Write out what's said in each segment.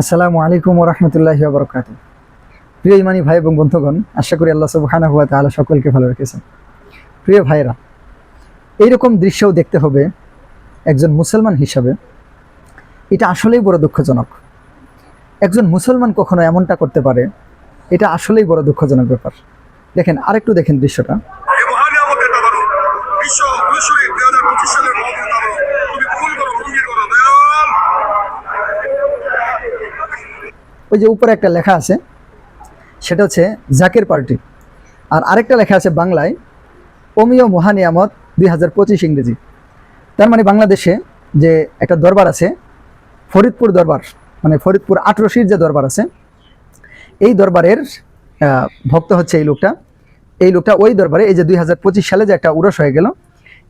আসসালামু আলাইকুম রহমতুল্লাহি বরকাত প্রিয় ইমানি ভাই এবং বন্ধুগণ, আশা করি আল্লাহ সুবহানাহু ওয়া তাআলা সকলকে ভালো রেখেছেন। প্রিয় ভাইরা এইরকম দৃশ্যও দেখতে হবে একজন মুসলমান হিসাবে। এটা আসলেই বড় দুঃখজনক। একজন মুসলমান কখনো এমনটা করতে পারে, এটা আসলেই বড় দুঃখজনক ব্যাপার। দেখেন, আরেকটু দেখেন দৃশ্যটা। ওই যে উপরে একটা লেখা আছে, সেটা হচ্ছে জাকের পার্টি। আর আরেকটা লেখা আছে বাংলায়, অমীয় মহানিয়ামত দুই হাজার পঁচিশ ইংরেজি। তার মানে বাংলাদেশে যে একটা দরবার আছে, ফরিদপুর দরবার মানে ফরিদপুর আটরশির যে দরবার আছে, এই দরবারের ভক্ত হচ্ছে এই লোকটা। এই লোকটা ওই দরবারে এই যে দুই হাজার পঁচিশ সালে যে একটা উরস হয়ে গেল,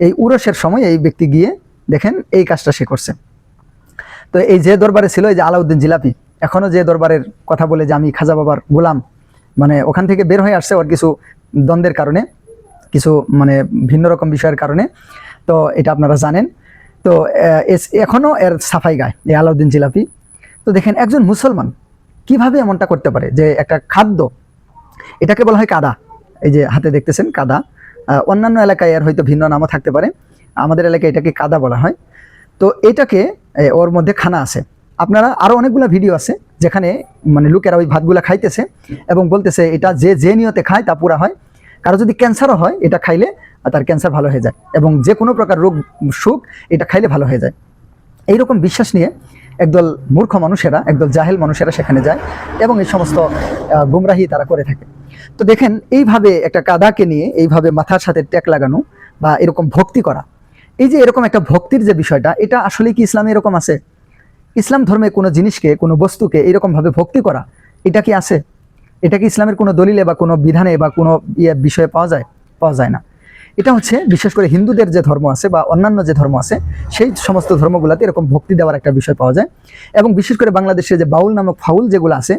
এই উরসের সময় এই ব্যক্তি গিয়ে দেখেন এই কাজটা সে করছে। তো এই যে দরবারে ছিল এই যে আলাউদ্দিন জিলাপি এখনও যে দরবারের কথা বলে যে আমি খাজা বাবার গোলাম মানে ওখান থেকে বের হয়ে আসছে ওর কিছু দ্বন্দ্বের কারণে কিছু মানে ভিন্ন রকম বিষয়ের কারণে। তো এটা আপনারা জানেন। তো আহ, এস- এখনও এর সাফাই গায় এই আলাউদ্দিন জিলাপি। তো দেখেন একজন মুসলমান কীভাবে এমনটা করতে পারে যে একটা খাদ্য এটাকে বলা হয় কাদা এই যে হাতে দেখতেছেন কাদা অন্যান্য এলাকায় এর হয়তো ভিন্ন নামও থাকতে পারে। আমাদের এলাকায় এটাকে কাদা বলা হয়। তো এটাকে ওর মধ্যে খানা আছে। আপনারা আরও অনেকগুলো ভিডিও আছে যেখানে মানে লোকেরা ওই ভাতগুলা খাইতেছে এবং বলতেছে এটা যে যে নিয়তে খায় তা পুরা হয়। কারও যদি ক্যান্সারও হয়, এটা খাইলে তার ক্যান্সার ভালো হয়ে যায় এবং যে কোনো প্রকার রোগ সুখ, এটা খাইলে ভালো হয়ে যায়। এই রকম বিশ্বাস নিয়ে একদল মূর্খ মানুষেরা, একদল জাহেল মানুষেরা সেখানে যায় এবং এই সমস্ত গুমরাহি তারা করে থাকে। তো দেখেন, এইভাবে একটা কাদাকে নিয়ে এইভাবে মাথার সাথে ট্যাক লাগানো বা এরকম ভক্তি করা। এই যে এরকম একটা ভক্তির যে বিষয়টা, এটা আসলে কি ইসলামে এরকম আছে? ইসলাম ধর্মে কোনো জিনিসকে কোনো বস্তুকে এরকম ভাবে ভক্তি করা এটা কি আছে? এটা কি ইসলামের কোনো দলিলে বা কোনো বিধানে বা কোনো ইয়ে বিষয়ে পাওয়া যায়? পাওয়া যায় না। এটা হচ্ছে বিশেষ করে হিন্দুদের যে ধর্ম আছে বা অন্যান্য যে ধর্ম আছে সেই সমস্ত ধর্মগুলোতে এরকম ভক্তি দেওয়ার একটা বিষয় পাওয়া যায়। এবং বিশেষ করে বাংলাদেশে যে বাউল নামক ফাউল যেগুলো আছে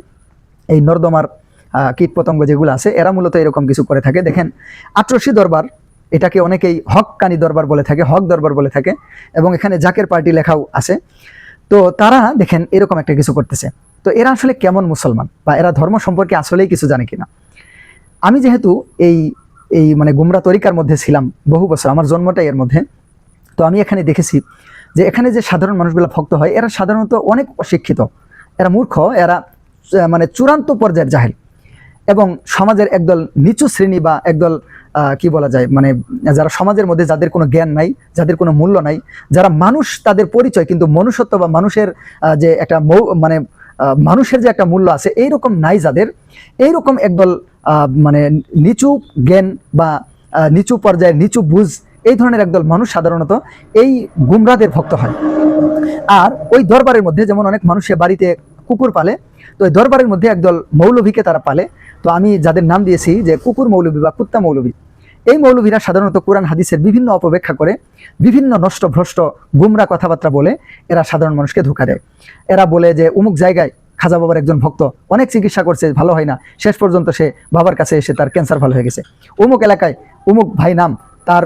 এই নর্দমার আহ, কীটপতঙ্গ যেগুলো আছে এরা মূলত এরকম কিছু করে থাকে। দেখেন আটরশি দরবার এটাকে অনেকেই হক কানি দরবার বলে থাকে হক দরবার বলে থাকে। এবং এখানে জাকের পার্টি লেখাও আছে। তো তারা দেখেন এরকম একটা কিছু করতেছে। তো এরা আসলে কেমন মুসলমান? বা এরা ধর্ম সম্পর্কে আসলেই কিছু জানে কিনা? আমি যেহেতু এই এই মানে গুমরা তরিকার মধ্যে ছিলাম বহু বছর, আমার জন্মটাই এর মধ্যে, তো আমি এখানে দেখেছি যে এখানে যে সাধারণ মানুষগুলো ভক্ত হয়, এরা সাধারণত অনেক অশিক্ষিত। এরা মূর্খ, এরা মানে চূড়ান্ত পর্যায়ের জাহেল। এবং সমাজের একদল নিচু শ্রেণি বা একদল কি বলা যায় মানে যারা সমাজের মধ্যে যাদের কোনো জ্ঞান নাই, যাদের কোনো মূল্য নাই, যারা মানুষ তাদের পরিচয় কিন্তু মনুষ্যত্ব বা মানুষের যে একটা মানে মানুষের যে একটা মূল্য আছে, এইরকম নাই যাদের। এইরকম একদল মানে নিচু জ্ঞান বা নিচু পর্যায়ের, নিচু বুঝ, এই ধরনের একদল মানুষ সাধারণত এই গুমরাদের ভক্ত হয়। আর ওই দরবারের মধ্যে যেমন অনেক মানুষের বাড়িতে কুকুর পালে, তো ওই দরবারের মধ্যে একদল মৌলভীকে তারা পালে। তো আমি যাদের নাম দিয়েছি, যে কুকুর মৌলভী বা কুত্তা মৌলভী, এই মৌলভীরা সাধারণত কোরআন, হাদিসের বিভিন্ন অপব্যাখ্যা করে, বিভিন্ন নষ্ট ভ্রষ্ট গুমরা কথাবার্তা বলে এরা সাধারণ মানুষকে ধোকা দেয়। এরা বলে যে, অমুক জায়গায় খাজা বাবার একজন ভক্ত, অনেক চিকিৎসা করছে, ভালো হয় না। শেষ পর্যন্ত সে বাবার কাছে এসে তার ক্যান্সার ভালো হয়ে গেছে। অমুক এলাকায় অমুক ভাই নাম, তার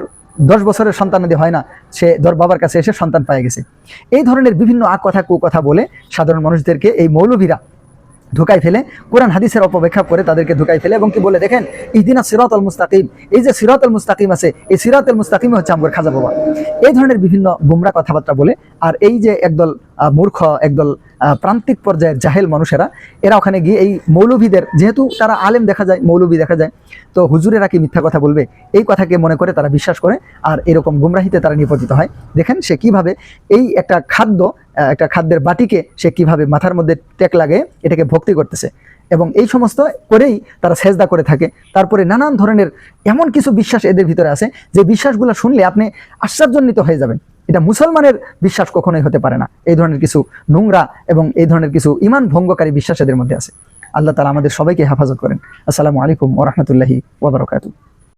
দশ বছরের সন্তান যদি হয় না, সে ধর বাবার কাছে এসে সন্তান পেয়ে গেছে। এই ধরনের বিভিন্ন আ কথা কুকথা বলে সাধারণ মানুষদেরকে এই মৌলভীরা ধোকাই ফেলে, কোরআন হাদিসের অপব্যাখ্যা করে তাদেরকে ধোকাই ফেলে এবং কি বলে দেখেন ইদিনা সিরাত আল মুস্তাকিম এই যে সিরাত আল মুস্তাকিম আছে, এই সিরাত আল মুস্তাকিম হচ্ছে আমার খাজা বাবা। এই ধরনের বিভিন্ন গুমরা কথাবার্তা বলে, আর এই যে একদল মূর্খ, একদল প্রান্তিক পর্যায়ের জাহেল মানুষেরা, এরা ওখানে গিয়ে এই মৌলভীদের, যেহেতু তারা আলেম দেখা যায়, মৌলভী দেখা যায়, তো হুজুরেরা কি মিথ্যা কথা বলবে? এই কথাকে মনে করে তারা বিশ্বাস করে, আর এরকম গুমরাহিতে তারা নিপতিত হয়। দেখেন সে কীভাবে এই একটা খাদ্য একটা খাদ্যের বাটিকে সে কীভাবে মাথার মধ্যে টেক লাগে, এটাকে ভক্তি করতেছে। এবং এই সমস্ত করেই তারা সেজদা করে থাকে। তারপরে নানান ধরনের এমন কিছু বিশ্বাস এদের ভিতরে আছে, যে বিশ্বাসগুলো শুনলে আপনি আশ্চর্যান্বিত হয়ে যাবেন। এটা মুসলমানের বিশ্বাস কখনোই হতে পারে না। এই ধরনের কিছু নোংরা এবং এই ধরনের কিছু ইমান ভঙ্গকারী বিশ্বাস এদের মধ্যে আছে। আল্লাহ তালা আমাদের সবাইকে হেফাজত করেন। আসসালামু আলাইকুম ওরহমতুল্লাহি ওবরাকাতু